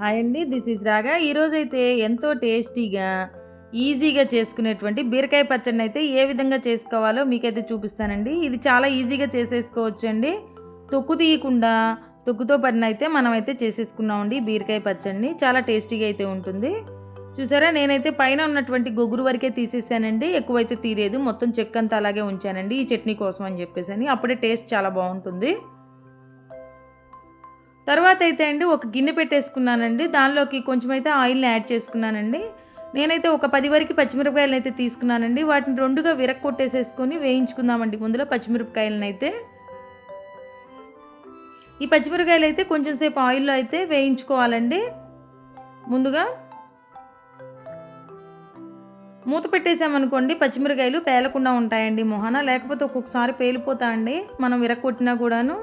Hi అండి this is రాగా. ఈరోజైతే ఎంతో టేస్టీగా ఈజీగా చేసుకునేటువంటి బీరకాయ పచ్చడిని అయితే ఏ విధంగా చేసుకోవాలో మీకైతే చూపిస్తానండి. ఇది చాలా ఈజీగా చేసేసుకోవచ్చు అండి తొక్కు తీయకుండా తొక్కుతో పడిన అయితే మనమైతే చేసేసుకున్నామండి బీరకాయ పచ్చడిని. చాలా టేస్టీగా అయితే ఉంటుంది. చూసారా నేనైతే పైన ఉన్నటువంటి గొగురు వరకే తీసేసానండి. ఎక్కువైతే తీరేదు మొత్తం చెక్క అంతా అలాగే ఉంచానండి ఈ చట్నీ కోసం అని చెప్పేసి అని. అప్పుడే టేస్ట్ చాలా బాగుంటుంది. తర్వాత అయితే అండి ఒక గిన్నె పెట్టేసుకున్నానండి. దానిలోకి కొంచెం అయితే ఆయిల్ని యాడ్ చేసుకున్నానండి. నేనైతే ఒక పది వరకు పచ్చిమిరపకాయలను అయితే తీసుకున్నానండి. వాటిని రెండుగా విరక్ కొట్టేసేసుకొని వేయించుకుందామండి ముందులో పచ్చిమిరపకాయలను అయితే ఈ పచ్చిమిరపకాయలు అయితే కొంచెం సేపు ఆయిల్లో అయితే వేయించుకోవాలండి. ముందుగా మూత పెట్టేసామనుకోండి పచ్చిమిరకాయలు పేలకుండా ఉంటాయండి మొహన. లేకపోతే ఒక్కొక్కసారి పేలిపోతా అండి మనం విరక్కొట్టినా కూడాను.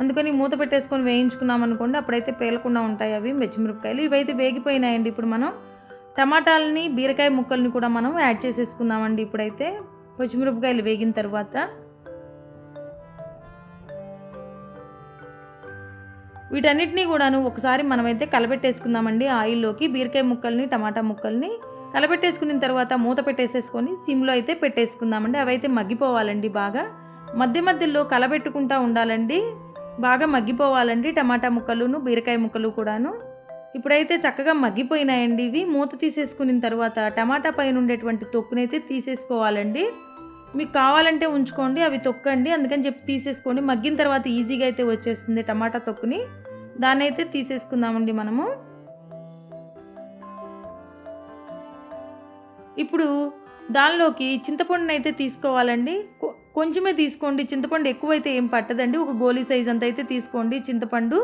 అందుకని మూత పెట్టేసుకొని వేయించుకున్నాం అనుకోండి అప్పుడైతే పేలకుండా ఉంటాయి అవి పచ్చిమిరపకాయలు ఇవైతే వేగిపోయినాయండి. ఇప్పుడు మనం టమాటాలని బీరకాయ ముక్కల్ని కూడా మనం యాడ్ చేసేసుకుందామండి. ఇప్పుడైతే పచ్చిమిరపకాయలు వేగిన తర్వాత వీటన్నిటినీ కూడాను ఒకసారి మనమైతే కలబెట్టేసుకుందామండి ఆయిల్లోకి. బీరకాయ ముక్కల్ని టమాటా ముక్కల్ని కలబెట్టేసుకున్న తర్వాత మూత పెట్టేసేసుకొని సిమ్లో అయితే పెట్టేసుకుందామండి. అవైతే మగ్గిపోవాలండి బాగా. మధ్య మధ్యలో కలబెట్టుకుంటా ఉండాలండి. బాగా మగ్గిపోవాలండి టమాటా ముక్కలును బీరకాయ ముక్కలు కూడాను. ఇప్పుడైతే చక్కగా మగ్గిపోయినాయండి ఇవి. మూత తీసేసుకున్న తర్వాత టమాటా పైన ఉండేటువంటి తొక్కునైతే తీసేసుకోవాలండి. మీకు కావాలంటే ఉంచుకోండి అవి తొక్కండి. అందుకని చెప్పి తీసేసుకోండి మగ్గిన తర్వాత ఈజీగా అయితే వచ్చేస్తుంది టమాటా తొక్కుని. దాన్ని అయితే తీసేసుకుందామండి మనము. ఇప్పుడు దానిలోకి చింతపండుని అయితే తీసుకోవాలండి. కొంచెమే తీసుకోండి. చింతపండు ఎక్కువైతే ఏం పట్టదండి. ఒక గోలీ సైజ్ అంత అయితే తీసుకోండి. చింతపండు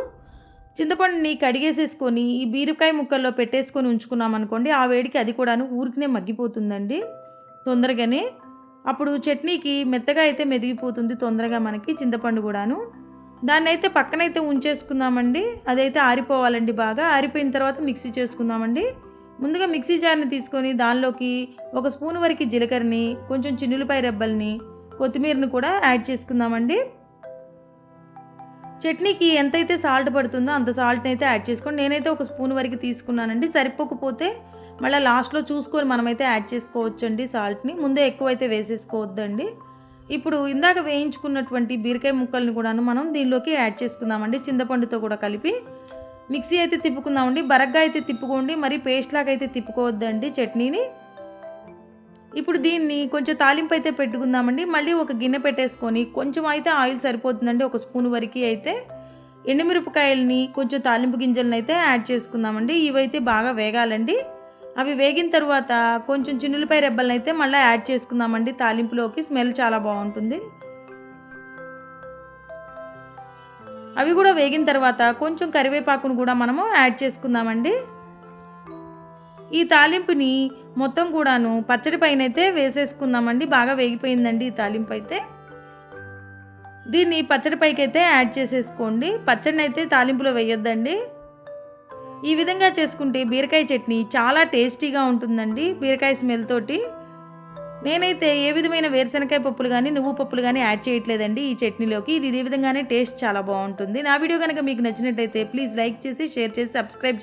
చింతపండుని కడిగేసేసుకొని ఈ బీరకాయ ముక్కల్లో పెట్టేసుకొని ఉంచుకున్నాం అనుకోండి ఆ వేడికి అది కూడాను ఊరికనే మగ్గిపోతుందండి తొందరగానే. అప్పుడు చట్నీకి మెత్తగా అయితే మెదిగిపోతుంది తొందరగా మనకి చింతపండు కూడాను. దాన్ని అయితే పక్కనైతే ఉంచేసుకుందామండి. అదైతే ఆరిపోవాలండి బాగా. ఆరిపోయిన తర్వాత మిక్సీ చేసుకుందామండి. ముందుగా మిక్సీ జార్ని తీసుకొని దానిలోకి ఒక స్పూన్ వరకు జీలకర్రని కొంచెం చిన్నులపాయ రెబ్బల్ని కొత్తిమీరని కూడా యాడ్ చేసుకుందామండి. చట్నీకి ఎంతైతే సాల్ట్ పడుతుందో అంత సాల్ట్ని అయితే యాడ్ చేసుకోండి. నేనైతే ఒక స్పూన్ వరకు తీసుకున్నానండి. సరిపోకపోతే మళ్ళీ లాస్ట్లో చూసుకొని మనమైతే యాడ్ చేసుకోవచ్చండి సాల్ట్ని. ముందే ఎక్కువైతే వేసేసుకోవద్దండి. ఇప్పుడు ఇందాక వేయించుకున్నటువంటి బీరకాయ ముక్కల్ని కూడాను మనం దీనిలోకి యాడ్ చేసుకుందామండి. చింతపండుతో కూడా కలిపి మిక్సీ అయితే తిప్పుకుందామండి. బరగ్గా అయితే తిప్పుకోండి. మరి పేస్ట్ లాగా అయితే తిప్పుకోవద్దండి చట్నీని. ఇప్పుడు దీన్ని కొంచెం తాలింపు అయితే పెట్టుకుందామండి. మళ్ళీ ఒక గిన్నె పెట్టేసుకొని కొంచెం అయితే ఆయిల్ సరిపోతుందండి. ఒక స్పూన్ వరకు అయితే ఎండుమిరపకాయలని కొంచెం తాలింపు గింజలను అయితే యాడ్ చేసుకుందామండి. ఇవైతే బాగా వేగాలండి. అవి వేగిన తర్వాత కొంచెం చిన్నులపై రెబ్బలను అయితే మళ్ళీ యాడ్ చేసుకుందామండి. తాలింపులోకి స్మెల్ చాలా బాగుంటుంది. అవి కూడా వేగిన తర్వాత కొంచెం కరివేపాకును కూడా మనము యాడ్ చేసుకుందామండి. ఈ తాలింపుని మొత్తం కూడాను పచ్చడి పైన అయితే వేసేసుకుందామండి. బాగా వేగిపోయిందండి ఈ తాలింపు అయితే. దీన్ని పచ్చడి పైకి అయితే యాడ్ చేసేసుకోండి. పచ్చడిని అయితే తాలింపులో వేయొద్దండి. ఈ విధంగా చేసుకుంటే బీరకాయ చట్నీ చాలా టేస్టీగా ఉంటుందండి బీరకాయ స్మెల్ తోటి. నేనైతే ఏ విధమైన వేరుశనకాయ పప్పులు కానీ నువ్వు పప్పులు కానీ యాడ్ చేయట్లేదండి ఈ చట్నీలోకి. ఇది ఇదే విధంగానే టేస్ట్ చాలా బాగుంటుంది. నా వీడియో కనుక మీకు నచ్చినట్టయితే ప్లీజ్ లైక్ చేసి షేర్ చేసి సబ్స్క్రైబ్